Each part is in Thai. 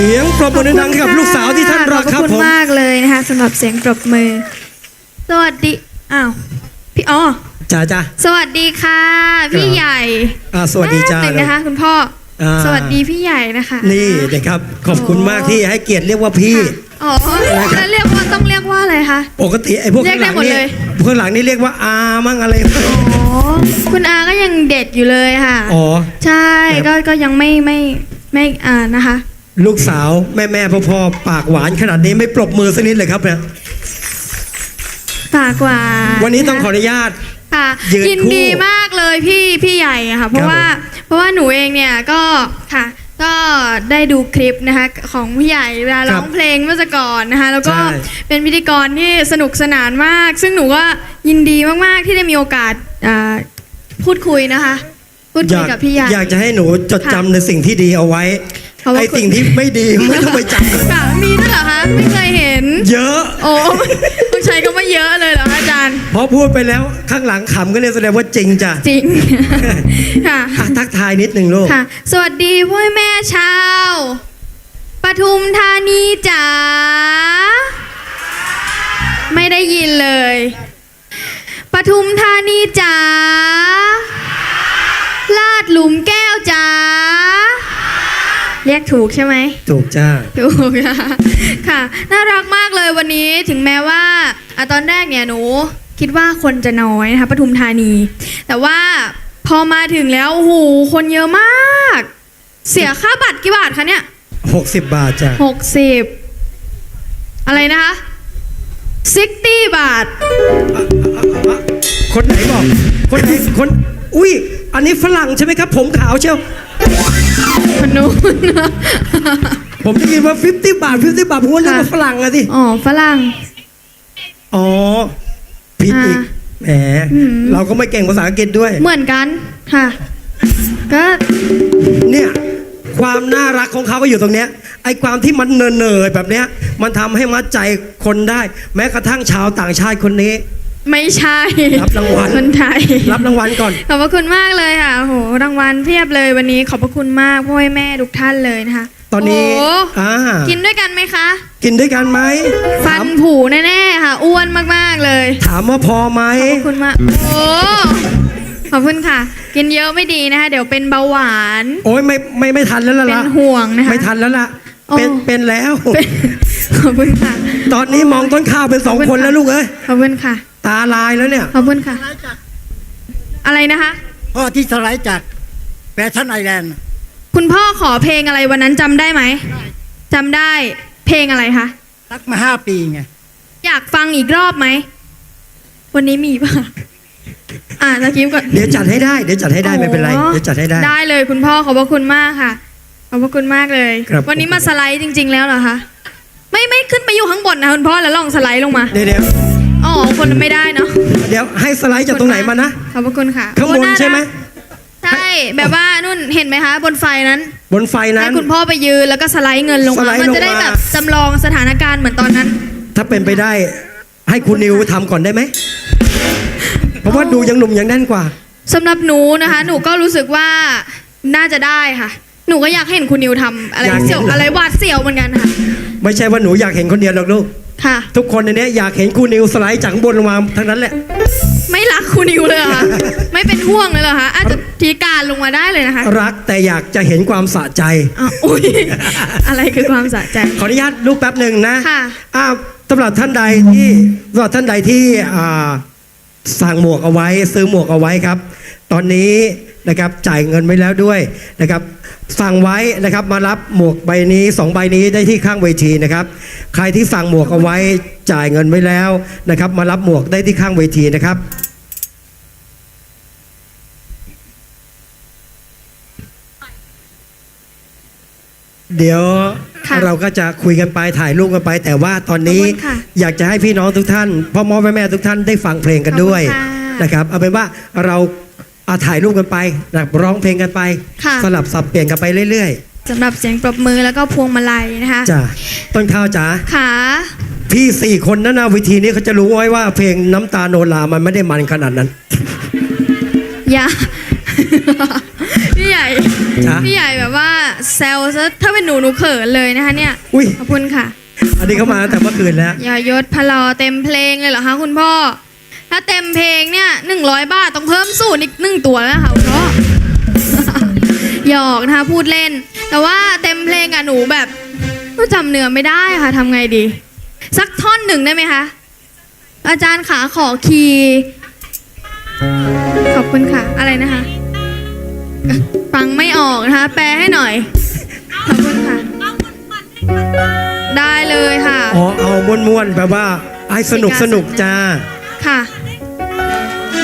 สียงปรบมือดังๆให้กับลูกสาวที่ท่านรักครับขอบผคุณมมากเลยนะคะสำหรับเสียงปรบมือ สวัสดี อ้าว พี่อ๋อ จ้าจ้า สวัสดีค่ะ พี่ใหญ่อ่าสวัสดีจ้า แป๊บหนึ่งนะคะ คุณพ่ออาสวัสดีพี่ใหญ่นะคะนี่นะครับ ขอบคุณมากที่ให้เกียรติเรียกว่าพี่ ค่ะอ๋อแล้วเรียกว่าต้องเรียกว่าอะไรคะ ปกติไอ้พวกเรียข้ากงหได้ลังหมดนี่เลย พวกข้างหลังนี่เรียกว่าอามั่งอะไรอ๋อ คุณอาก็ยังเด็กอยู่เลยค่ะ อ๋อ ใช่ครับก็ ก็ยังไม่ ไม่ ไม่อ่านะคะ ลูกสาวแม่แม่พ่อพ่อปากหวานขนาดนี้ไม่ปรบมือสักนิดเลยครับเนี่ยฝากกว่าวันนี้ต้องขออนุญาต ค่ะยืนยินคู่ดีมากเลยพี่พี่ใหญ่อะค่ะ เพครัราะบว่าเพราะว่าหนูเองเนี่ยก็ค่ะ ก็ได้ดูคลิปนะคะของพี่ใหญ่เวลาร้องเพลงเมื่อสักก่อนนะคะ แล้วก็ใช่ เป็นพิธีกรที่สนุกสนานมาก ซึ่งหนูก็ยินดีมากๆที่ได้มีโอกาสอ่าพูดคุยนะคะ พูดอคุยยากกับพี่ใหญ่ อยากจะให้หนูจดค่ะจำในสิ่งที่ดีเอาไว้ เพราะว่าไอ้สิ่งที่ไม่ดีไม่ต้องไปจำค่ะมีด้วยเหรอคะไม่เคยเห็น เยอะ โอ้ต้องใช้คำว่าเยอะเลยเหรอคะอาจารย์พอพูดไปแล้วข้างหลังขำก็เนี่ยแสดงว่าจริงจ้ะจริงค่ะอะทักทายนิดหนึ่งลูกค่ะ สวัสดีพ่อแม่ชาวปทุมธานีจ๋าไม่ได้ยินเลยปทุมธานีจ๋าลาดหลุมแก้วจ๋า เรียกถูกใช่ไหม ถูกจ้า ถูกค่ะค่ะ น่ารักมากเลยวันนี้ถึงแม้ว่าอะตอนแรกเนี่ยหนู คิดว่าคนจะน้อยนะคะปทุมธานี แต่ว่าพอมาถึงแล้วโอ้โหคนเยอะมาก เสียค่าบัตรกี่บาทคะเนี่ย60 บาทจ้ะหกสิบอะไรนะคะซิกตี้บาท คนไหนบอก คนไหนคน อุ้ย อันนี้ฝรั่งใช่ไหมครับ ผมขาวเชียว คนนู้นผมได้ยินว่า 50 บาท 50 บาทผมว่านึกว่าค่ะฝรั่งอะสิ อ๋อฝรั่ง อ๋อผิดอีกอ่าแหมอืมเราก็ไม่เก่งภาษาอังกฤษด้วย เหมือนกันค่ะ ก็เนี่ย ความน่ารักของเขาก็อยู่ตรงเนี้ย ไอ้ความที่มันเนินๆแบบเนี้ย มันทำให้มัดใจคนได้ แม้กระทั่งชาวต่างชาติคนนี้ ไม่ใช่รับรางวัล คนไทย รับรางวัลก่อน ขอบพระคุณมากเลยค่ะโหรางวัลเพียบเลยวันนี้ขอบพระคุณมากพ่อแม่ทุกท่านเลยนะคะตอนนี้โอ้อ่ากินด้วยกันไหมคะกินด้วยกันไหมฟัถามนผุแน่ๆค่ะ อ้วนมากๆเลยถามว่าพอไหมขอบคุณมากโอ้ขอบคุณค่ะ กินเยอะไม่ดีนะคะ เดี๋ยวเป็นเบาหวาน โอ้ยไม่ไม่ไม่ทันแล้วล่ะเป็นละห่วงนะคะ ไม่ทันแล้วล่ะโอ้ เป็นเป็นแล้วเป็นขอบคุณค่ะ ตอนนี้มองต้นข้าวเป็นสองขอบคคุนณค่ะแล้วลูกเอ้ยขอบคุณค่ะ ตาลายแล้วเนี่ย ขอบคุณค่ะ อะไรนะคะ พ่อที่สไลด์จากแฟชั่นไอแลนด์คุณพ่อขอเพลงอะไรวันนั้นจำได้ไหมจำได้เพลงอะไรคะ รักมาห้าปีไง อยากฟังอีกรอบไหม วันนี้มีป่ะ อ่าตะกี้ก่อน เดี๋ยวจัดให้ได้ เดี๋ยวจัดให้ได้ไม่เป็นไรอ๋อเดี๋ยวจัดให้ได้ ได้เลยคุณพ่อขอบพระคุณมากค่ะ ขอบพระคุณมากเลย ครับวันนี้มาสไลด์จริง ๆ แล้วเหรอคะ ไม่ไม่ขึ้นไปอยู่ข้างบนนะคุณพ่อแล้วลองสไลด์ลงมา เดี๋ยวเดี๋ยว อ๋อคนไม่ได้เนาะเดี๋ยวให้สไลด์จากตรงไหนมานะ ขอบพระคุณค่ะข้างบนโอ้ารักใช่ไหม ใช่แบบว่านุ่นเห็นไหมคะ บนไฟนั้นบนไฟนั้ให้น คุณพ่อไปยืนแล้วก็สไลด์เงินลงสไลมาด์มันลงจะได้มา แบบจำลองสถานการณ์เหมือนตอนนั้น ถ้าเป็นไปได้ ให้คุณนิวทำก่อนได้ไหม เพราะว่าดูยังหนุ่มยังแน่นกว่า สำหรับหนูนะคะ หนูก็รู้สึกว่าน่าจะได้ค่ะ หนูก็อยากเห็นคุณนิวทำอะไรอยากเห็น เสี่ยวเหรอออะไรหวาดเสียวเหมือนกันค่ะ ไม่ใช่ว่าหนูอยากเห็นคนเดียวหรอกลูก ค่ะ ทุกคนในเนี้ยอยากเห็นคุณนิวสไลด์จากข้างบนลงมาทั้งนั้นแหละ ไม่รักคุณนิวเลยเหรอคะ ไม่เป็นห่วงเลยเหรอคะอาจจะทีการลงมาได้เลยนะคะรักแต่อยากจะเห็นความสะใจอ้าวอุ้ยอะไรคือความสะใจ ขออนุญาตลูกแป๊บหนึ่งนะค่ะอ้าวสำหรับท่านใดที่สำหรับท่านใดที่อ่าสั่งหมวกเอาไว้ ซื้อหมวกเอาไว้ครับ ตอนนี้ นะครับจ่ายเงินไว้แล้วด้วยนะครับสั่งไว้นะครับมารับหมวกใบนี้สองใบนี้ได้ที่ข้างเวทีนะครับ ใครที่สั่งหมวกเอาไว้จ่ายเงินไว้แล้วนะครับมารับหมวกได้ที่ข้างเวทีนะครับเดี๋ยวค่ะเราก็จะคุยกันไปถ่ายรูปกันไป แต่ว่าตอนนี้ขอบคุณค่ะอยากจะให้พี่น้องทุกท่านพ่อมอแม่แม่ทุกท่านได้ฟังเพลงกันด้วยขอบคุณค่ะนะครับเอาเป็นว่าเราเอาถ่ายรูปกันไปนะครับร้องเพลงกันไป ค่ะ สลับสับเปลี่ยนกันไปเรื่อยสำหรับเสียงปรบมือแล้วก็พวงมาลัยนะคะๆจ้ะต้นข้าวจ๋าค่ะพี่สี่คนนั่นนะวิธีนี้เขาจะรู้ไว้ว่าเพลงน้ำตาโนรามันไม่ได้มันขนาดนั้น อย่า พี่ใหญ่ จ๊ะ พี่ใหญ่แบบว่าแซวซะถ้าเป็นหนูหนูเขินเลยนะคะเนี่ย อุ้ยขอบคุณค่ะ อันนี้เขามาตั้งแต่เมื่อคืนแล้ว ยอยศพลอเต็มเพลงเลยเหรอคะคุณพ่อ ถ้าเต็มเพลงเนี่ยหนึ่งร้อยบาทต้องเพิ่มสูตรอีกหนึ่งตัวแล้วนะคะคุณพ่อหยอกนะคะพูดเล่น แต่ว่าเต็มเพลงอะหนูแบบก็จำเนื้อไม่ได้ค่ะทำไงดี สักท่อนหนึ่งได้ไหมคะอาจารย์ขาขอคีย์ขอบคุณค่ะ อะไรนะคะ ฟังไม่ออกนะคะ แปลให้หน่อย ขอบคุณค่ะ ได้เลยค่ะ อ๋อ เอาม้วนๆแบบว่าให้สนุกสนุกจ้า ค่ะ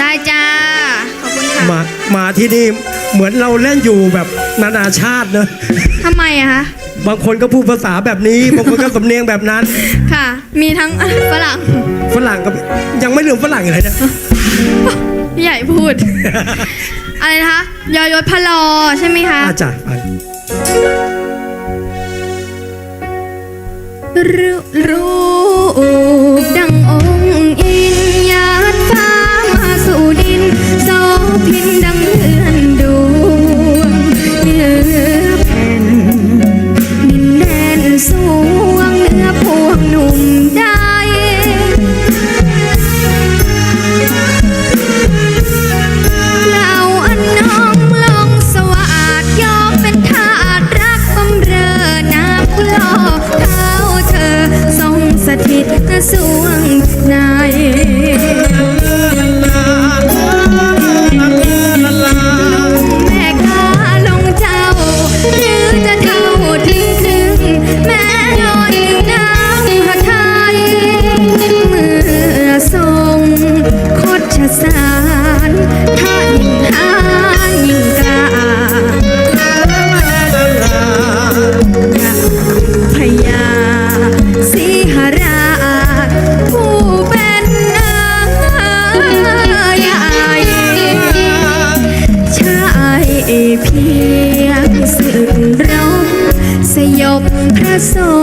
ได้จ้า ขอบคุณค่ะมามาที่นี่เหมือนเราเล่นอยู่แบบนานาชาติเนอะทำไมอะคะบางคนก็พูดภาษาแบบนี้ บางคนก็สำเนียงแบบนั้น ค่ะ มีทั้งฝรั่งฝรั่งก็ยังไม่ลืมฝรั่งเลยนะพี่ใหญ่พูด อะไรนะคะยอยศพลอใช่ไหมคะ อาจารย์ฟังรูรู พ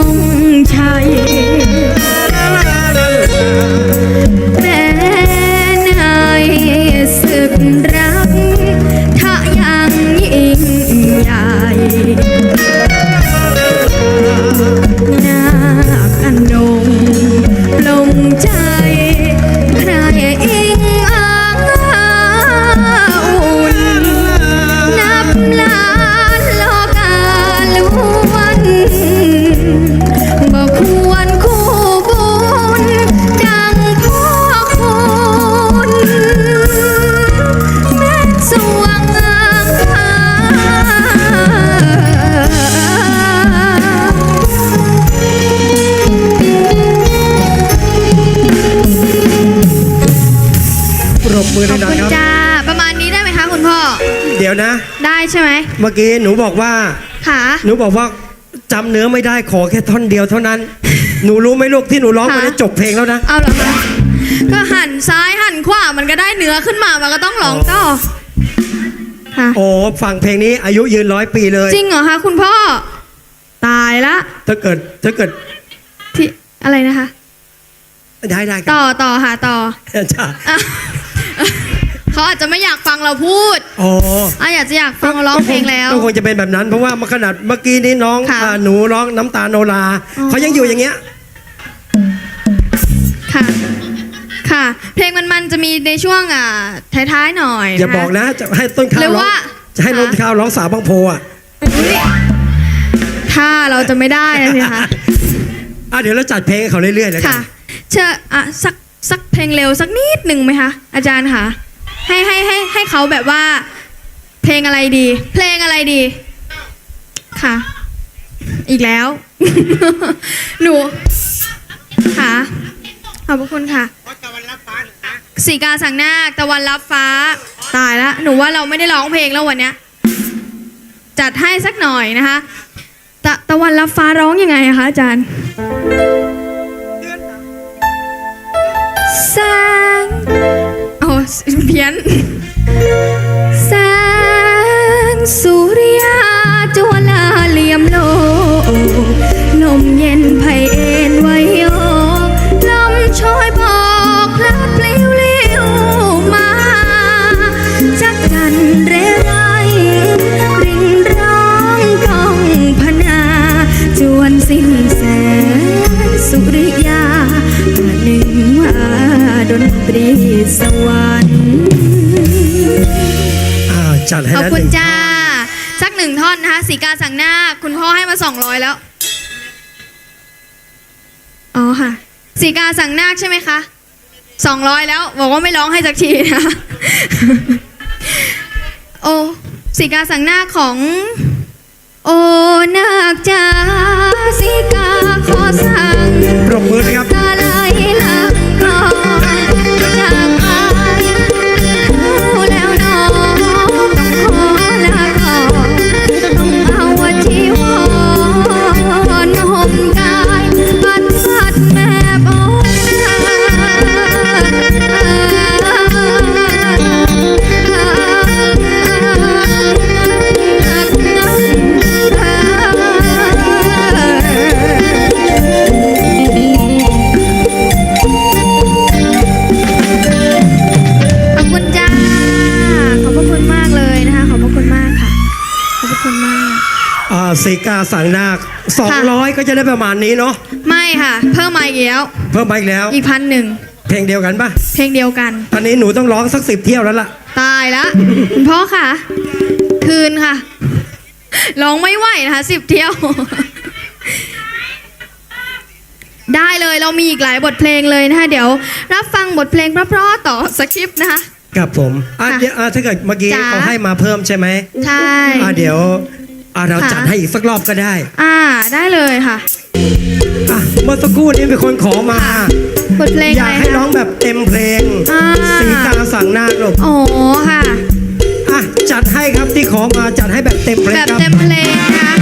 นะ ได้ใช่ไหมเมื่อกี้หนูบอกว่า ค่ะ หนูบอกว่าจำเนื้อไม่ได้ขอแค่ท่อนเดียวเท่านั้น หนูรู้ไหมลูกที่หนูร้องไปค่ะได้จบเพลงแล้วนะ เอาเหรอคะก็หันซ้ายหันขวามันก็ได้เนื้อขึ้นมา มันก็ต้องร้องต่อค่ะโอ้ฟังเพลงนี้อายุยืนร้อยปีเลย จริงเหรอคะคุณพ่อ ตายละ ถ้าเกิดถ้าเกิดที่อะไรนะคะ ได้ได้คต่รับอต่อค่ะต่อ จ้า อะ เขาอาจจะไม่อยากฟังเราพูดอ๋ออะอยากจะอยากฟังเราร้องเพลงแล้ว ก็คงจะเป็นแบบนั้น เพราะว่าเมื่อขนาดเมื่อกี้นี้น้องค่ะอ่าหนูร้องน้ำตาโนราอ๋อ เขายังอยู่อย่างเงี้ย ค่ะ ค่ะ เพลงมันมันๆจะมีในช่วงอะท้ายๆหน่อยอย่าบอกนะจะให้ต้นข้าหรืวอร้องว่า จะให้ต้นข้าวร้องสาวบางโพอะอุ๊ยถ้าเราจะไม่ได้นะสิคะ อะเดี๋ยวเราจัดเพลงให้เขาเรื่อยๆแล้วกัค่ะนเชิญอะสักสักเพลงเร็วสักนิดหนึ่งไหมคะอาจารย์คะ ให้ให้ให้ให้เขาแบบว่า เพลงอะไรดี เพลงอะไรดี ค่ะ อีกแล้ว หนู ค่ะ ขอบพระคุณค่ะ สีกาสังนาคตะวันรับฟ้า ตายแล้วหนูว่าเราไม่ได้ร้องเพลงแล้ววันเนี้ย จัดให้สักหน่อยนะคะ ตะตะวันรับฟ้าร้องยังไงคะอาจารย์ ส โอ้เพี้ หน้าคุณพ่อให้มาสองร้อยแล้ว อ๋อค่ะสีกาสั่งนาคใช่ไหมคะสองร้อยแล้ว บอกว่าไม่ร้องให้สักทีนะ โอ้สีกาสั่งนาคของ โอ้นาคจ้าสีกาขอสั่งปรบมือนะครับ 200 ก็จะได้ประมาณนี้เนาะไม่ค่ะ เพิ่มมาอีกแล้ว เพิ่มมาอีกแล้ว อีกพันหนึ่งเพลงเดียวกันปะเพลงเดียวกัน ตอนนี้หนูต้องร้องสักสิบเที่ยวแล้วล่ะ ตายแล้วคุณพ่อค่ะ คืนค่ะร้องไม่ไหวนะคะสิบเที่ยว ได้เลยเรามีอีกหลายบทเพลงเลยนะคะเดี๋ยว รับฟังบทเพลงเพราะๆต่อสคริปต์นะคะ ครับผมอะค่ะเดี๋ยวอะถ้าเกิดเมื่อกี้จ๋า เขาให้มาเพิ่มใช่ไหมใช่ อะเดี๋ยว อะเราค่ะจัดให้อีกสักรอบก็ได้อ่าได้เลยค่ะ อะเมื่อสักครู่นี้เป็นคนขอมาค่ะบทเพลงออะยาไรกให้ร้อคะ งแบบเต็มเพลงอ่า สีกาสั่งนาคลูกโอ้ค่ะ อะจัดให้ครับที่ขอมาจัดให้แบบเต็มเพลงแบบครับ เต็มเพลงนะคะ